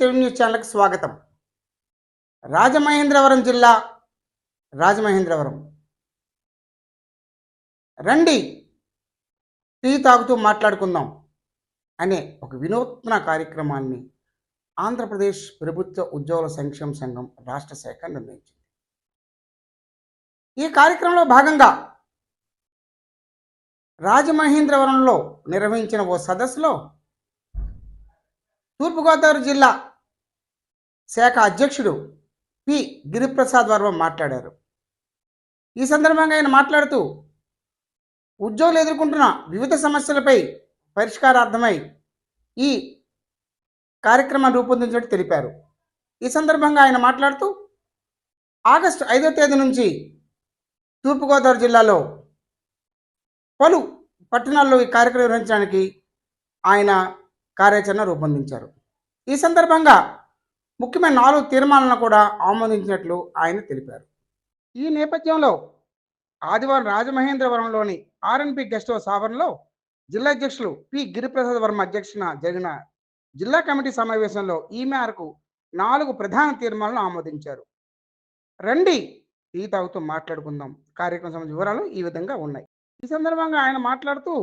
Telugu news ఛానల్కి స్వాగతం. రాజమహేంద్రవరం జిల్లా రాజమహేంద్రవరం. రండి టీ తాగుతూ మాట్లాడుకుందాం అనే ఒక వినూత్న కార్యక్రమాన్ని ఆంధ్రప్రదేశ్ ప్రభుత్వ ఉద్యోగుల సంక్షేమ సంఘం రాష్ట్ర శాఖ నిర్ణయించింది. ఈ కార్యక్రమంలో భాగంగా రాజమహేంద్రవరంలో నిర్వహించిన ఓ సదస్సులో తూర్పుగోదావరి జిల్లా శాఖ అధ్యక్షుడు పి. గిరిప్రసాద్ వర్మ మాట్లాడారు. ఈ సందర్భంగా ఆయన మాట్లాడుతూ ఉద్యోగులు ఎదుర్కొంటున్న వివిధ సమస్యలపై పరిష్కారార్థమై ఈ కార్యక్రమాన్ని రూపొందించినట్టు తెలిపారు. ఈ సందర్భంగా ఆయన మాట్లాడుతూ ఆగస్టు ఐదో తేదీ నుంచి తూర్పుగోదావరి జిల్లాలో పలు పట్టణాల్లో ఈ కార్యక్రమం నిర్వహించడానికి ఆయన కార్యాచరణ రూపొందించారు. ఈ సందర్భంగా ముఖ్యమైన నాలుగు తీర్మానాలను కూడా ఆమోదించినట్లు ఆయన తెలిపారు. ఈ నేపథ్యంలో ఆదివారం రాజమహేంద్రవరంలోని ఆర్ఎన్పి గెస్ట్ హౌస్ ఆవరణలో జిల్లా అధ్యక్షులు పి. గిరిప్రసాద్ వర్మ అధ్యక్షన జరిగిన జిల్లా కమిటీ సమావేశంలో ఈ మేరకు నాలుగు ప్రధాన తీర్మానాలను ఆమోదించారు. రండి ఈ తాగుతూ మాట్లాడుకుందాం. కార్యక్రమం సంబంధించిన వివరాలు ఈ విధంగా ఉన్నాయి. ఈ సందర్భంగా ఆయన మాట్లాడుతూ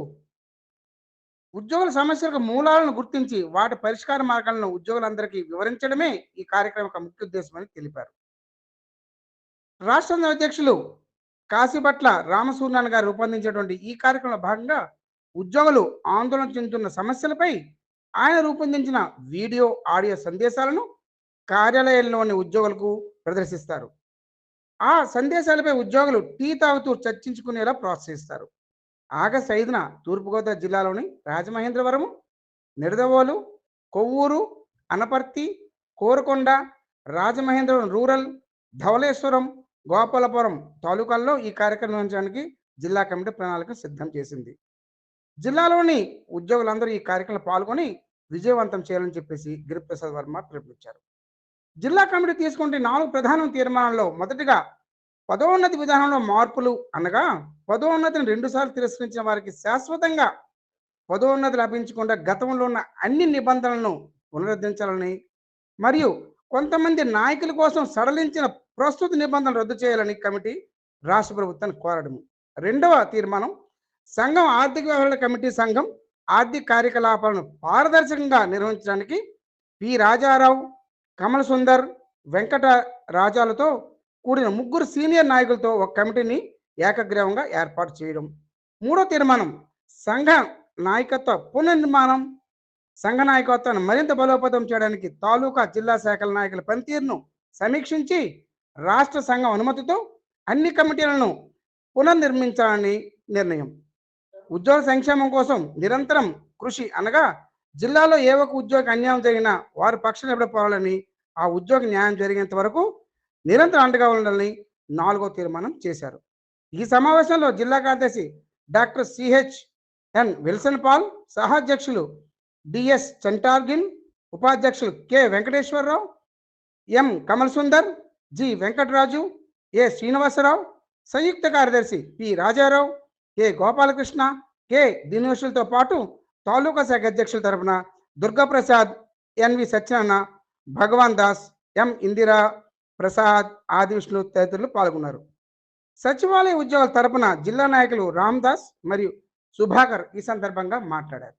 ఉద్యోగుల సమస్యలకు మూలాలను గుర్తించి వాటి పరిష్కార మార్గాలను ఉద్యోగులందరికీ వివరించడమే ఈ కార్యక్రమం యొక్క ముఖ్య ఉద్దేశమని తెలిపారు. రాష్ట్ర అధ్యక్షులు కాశీపట్ల రామసూర్యాన్ గారు రూపొందించినటువంటి ఈ కార్యక్రమంలో భాగంగా ఉద్యోగులు ఆందోళన చెందుతున్న సమస్యలపై ఆయన రూపొందించిన వీడియో ఆడియో సందేశాలను కార్యాలయంలోని ఉద్యోగులకు ప్రదర్శిస్తారు. ఆ సందేశాలపై ఉద్యోగులు టీ తాగుతూ చర్చించుకునేలా ప్రోత్సహిస్తారు ఆగస్టు ఐదున తూర్పుగోదావరి జిల్లాలోని రాజమహేంద్రవరము నిడదవోలు కొవ్వూరు అనపర్తి కోరకొండ రాజమహేంద్రవరం రూరల్ ధవళేశ్వరం గోపాలపురం తాలూకాల్లో ఈ కార్యక్రమం నిర్వహించడానికి జిల్లా కమిటీ ప్రణాళిక సిద్ధం చేసింది. జిల్లాలోని ఉద్యోగులందరూ ఈ కార్యక్రమంలో పాల్గొని విజయవంతం చేయాలని చెప్పేసి గిరిప్రసాద్ వర్మ పిలుపునిచ్చారు. జిల్లా కమిటీ తీసుకుంటే నాలుగు ప్రధాన తీర్మానాల్లో మొదటిగా పదోన్నతి విధానంలో మార్పులు అనగా పదోన్నతిని రెండుసార్లు తిరస్కరించిన వారికి శాశ్వతంగా పదోన్నతి లభించకుండా గతంలో ఉన్న అన్ని నిబంధనలను పునరుద్ధరించాలని మరియు కొంతమంది నాయకుల కోసం సడలించిన ప్రస్తుత నిబంధనలు రద్దు చేయాలని కమిటీ రాష్ట్ర ప్రభుత్వాన్ని కోరడం రెండవ తీర్మానం సంఘం ఆర్థిక వ్యవహారాల కమిటీ సంఘం ఆర్థిక కార్యకలాపాలను పారదర్శకంగా నిర్వహించడానికి పి రాజారావు కమల సుందర్ వెంకట రాజాలతో కూడిన ముగ్గురు సీనియర్ నాయకులతో ఒక కమిటీని ఏకగ్రీవంగా ఏర్పాటు చేయడం. మూడో తీర్మానం సంఘ నాయకత్వ పునర్నిర్మాణం. సంఘ నాయకత్వాన్ని మరింత బలోపేతం చేయడానికి తాలూకా జిల్లా శాఖల నాయకుల పనితీరును సమీక్షించి రాష్ట్ర సంఘం అనుమతితో అన్ని కమిటీలను పునర్నిర్మించాలని నిర్ణయం. ఉద్యోగ సంక్షేమం కోసం నిరంతరం కృషి అనగా జిల్లాలో ఏ ఒక్క ఉద్యోగ అన్యాయం జరిగినా వారి పక్షాన ఎప్పుడైపోవాలని ఆ ఉద్యోగ న్యాయం జరిగేంత వరకు నిరంతరం అండగా ఉండాలని నాలుగో తీర్మానం చేశారు. ఈ సమావేశంలో జిల్లా కార్యదర్శి doctor C H N Wilson Paul సహాధ్యక్షులు DS చంటార్గిన్ ఉపాధ్యక్షులు K Venkateswararao M Kamal Sundar G Venkataraju A Srinivasarao సంయుక్త కార్యదర్శి P Rajarao K Gopalakrishna K దినేషులతో పాటు తాలూకా శాఖ అధ్యక్షుల తరపున Durgaprasad N V Satyanarayana Bhagavan Das M Indira Prasad Adi Vishnu తదితరులు పాల్గొన్నారు. సచివాలయ ఉద్యోగుల తరపున జిల్లా నాయకులు రామ్దాస్ మరియు సుభాకర్ ఈ సందర్భంగా మాట్లాడారు.